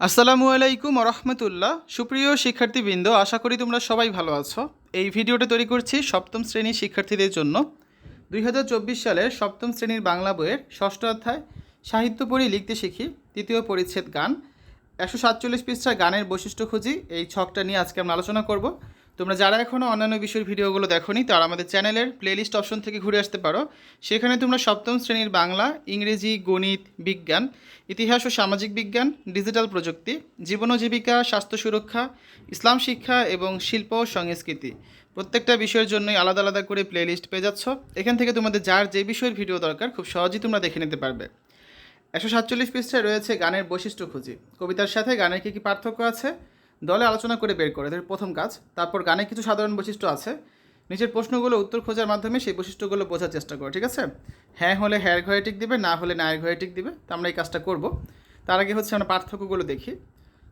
আসসালামু আলাইকুম রহমতুল্লাহ। সুপ্রিয় শিক্ষার্থীবৃন্দ, আশা করি তোমরা সবাই ভালো আছো। এই ভিডিওটা তৈরি করছি সপ্তম শ্রেণির শিক্ষার্থীদের জন্য। দুই হাজার চব্বিশ সালের সপ্তম শ্রেণির বাংলা বইয়ের ষষ্ঠ অধ্যায়, সাহিত্য পড়ি লিখতে শিখি, তৃতীয় পরিচ্ছেদ গান। একশো সাতচল্লিশ পৃষ্ঠা গানের বৈশিষ্ট্য খুঁজি, এই ছকটা নিয়ে আজকে আমরা আলোচনা করব। তোমরা যারা এখনও অন্যান্য বিষয়ের ভিডিওগুলো দেখোনি, তারা আমাদের চ্যানেলের প্লেলিস্ট অপশন থেকে ঘুরে আসতে পারো। সেখানে তোমরা সপ্তম শ্রেণির বাংলা, ইংরেজি, গণিত, বিজ্ঞান, ইতিহাস ও সামাজিক বিজ্ঞান ডিজিটাল প্রযুক্তি, জীবন ও জীবিকা, স্বাস্থ্য সুরক্ষা, ইসলাম শিক্ষা এবং শিল্প ও সংস্কৃতি। প্রত্যেকটা বিষয়ের জন্যই আলাদা আলাদা করে প্লেলিস্ট পেয়ে যাচ্ছ। এখান থেকে তোমাদের যার যে বিষয়ের ভিডিও দরকার, খুব সহজেই তোমরা দেখে নিতে পারবে। একশো সাতচল্লিশ পৃষ্ঠায় রয়েছে গানের বৈশিষ্ট্য খুঁজি। কবিতার সাথে গানের কী কী পার্থক্য আছে? দলে আলোচনা করে বের করে, এদের প্রথম কাজ। তারপর গানে কিছু সাধারণ বৈশিষ্ট্য আছে। নিচের প্রশ্নগুলো উত্তর খোঁজার মাধ্যমে সেই বৈশিষ্ট্যগুলো বোঝার চেষ্টা করো, ঠিক আছে? হ্যাঁ হলে হ্যার ঘরে টিক দিবে, না হলে নায়ের ঘরে টিক দিবে। তো আমরা এই কাজটা করব। তার আগে হচ্ছে আমরা পার্থক্যগুলো দেখি।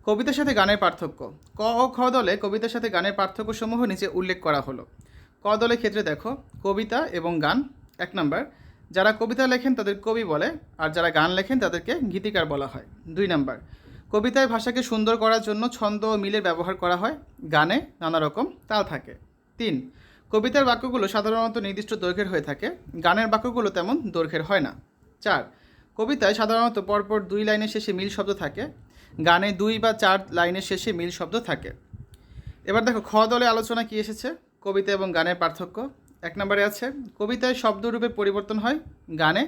কবিতার সাথে গানের পার্থক্য। ক ও খ দলে কবিতার সাথে গানের পার্থক্যসমূহ নিচে উল্লেখ করা হলো। ক দলের ক্ষেত্রে দেখো, কবিতা এবং গান, এক নাম্বার। যারা কবিতা লেখেন তাদের কবি বলে, আর যারা গান লেখেন তাদেরকে গীতিকার বলা হয়। দুই নাম্বার। কবিতায় ভাষাকে সুন্দর করার জন্য ছন্দ ও মিলের ব্যবহার করা হয়, গানে নানা রকম তাল থাকে। তিন, কবিতার বাক্যগুলো সাধারণত নির্দিষ্ট দৈর্ঘ্যের হয়ে থাকে, গানের বাক্যগুলো তেমন দৈর্ঘ্যের হয় না। চার, কবিতায় সাধারণত পরপর দুই লাইনের শেষে মিল শব্দ থাকে, গানে দুই বা চার লাইনের শেষে মিল শব্দ থাকে। এবার দেখো, খ দলে আলোচনা কি এসেছে? কবিতা এবং গানের পার্থক্য। এক নম্বরে আছে, কবিতায় শব্দরূপের পরিবর্তন হয়, গানে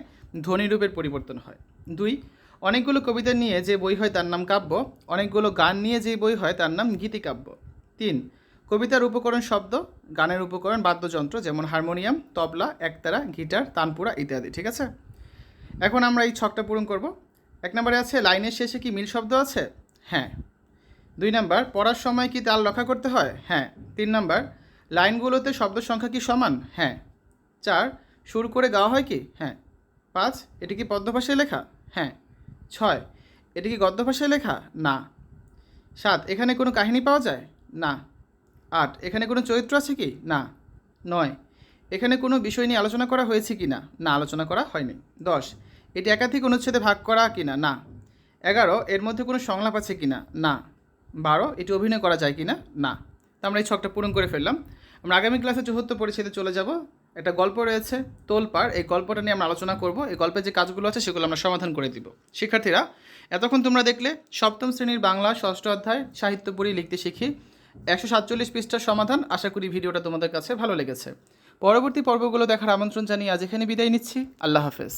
ধ্বনিরূপের পরিবর্তন হয়। দুই অনেকগুলো কবিতা নিয়ে যে বই হয় তার নাম কাব্য, অনেকগুলো গান নিয়ে যে বই হয় তার নাম গীতিকাব্য। তিন, কবিতার উপকরণ শব্দ, গানের উপকরণ বাদ্যযন্ত্র যেমন হারমোনিয়াম, তবলা, একতারা, গিটার, তানপুরা ইত্যাদি, ঠিক আছে? এখন আমরা এই ছকটা পূরণ করব। এক নম্বরে আছে, লাইনের শেষে কি মিল শব্দ আছে? হ্যাঁ। দুই নাম্বার, পড়ার সময় কি তাল রক্ষা করতে হয়? হ্যাঁ। তিন নাম্বার, লাইনগুলোতে শব্দ সংখ্যা কি সমান? হ্যাঁ। চার শুরু করে গাওয়া হয় কি? হ্যাঁ। পাঁচ, এটি কি পদ্য ভাষায় লেখা? হ্যাঁ। ছয়, এটি কি গদ্য ভাষায় লেখা? না। সাত, এখানে কোনো কাহিনী পাওয়া যায়? না। আট, এখানে কোনো চরিত্র আছে কি? না। নয়, এখানে কোনো বিষয় নিয়ে আলোচনা করা হয়েছে কি না? না, আলোচনা করা হয়নি। দশ, এটি একাধিক অনুচ্ছেদে ভাগ করা কি না? না। এগারো, এর মধ্যে কোনো সংলাপ আছে কি না? না। বারো, এটি অভিনয় করা যায় কি না? না। তো আমরা এই ছকটা পূরণ করে ফেললাম। আমরা আগামী ক্লাসে চতুর্থ পরিচ্ছেদে চলে যাব। একটা গল্প রয়েছে তোলপাড়। এই গল্পটা নিয়ে আমরা আলোচনা করব। এই গল্পের যে কাজগুলো আছে সেগুলো আমরা সমাধান করে দিব। শিক্ষার্থীরা, এতক্ষণ তোমরা দেখলে সপ্তম শ্রেণির বাংলা ষষ্ঠ অধ্যায় সাহিত্য পড়ি লিখতে শিখি। একশো সাতচল্লিশ পৃষ্ঠার সমাধান। আশা করি ভিডিওটা তোমাদের কাছে ভালো লেগেছে। পরবর্তী পর্বগুলো দেখার আমন্ত্রণ জানিয়ে আজ এখানে বিদায় নিচ্ছি। আল্লাহ হাফেজ।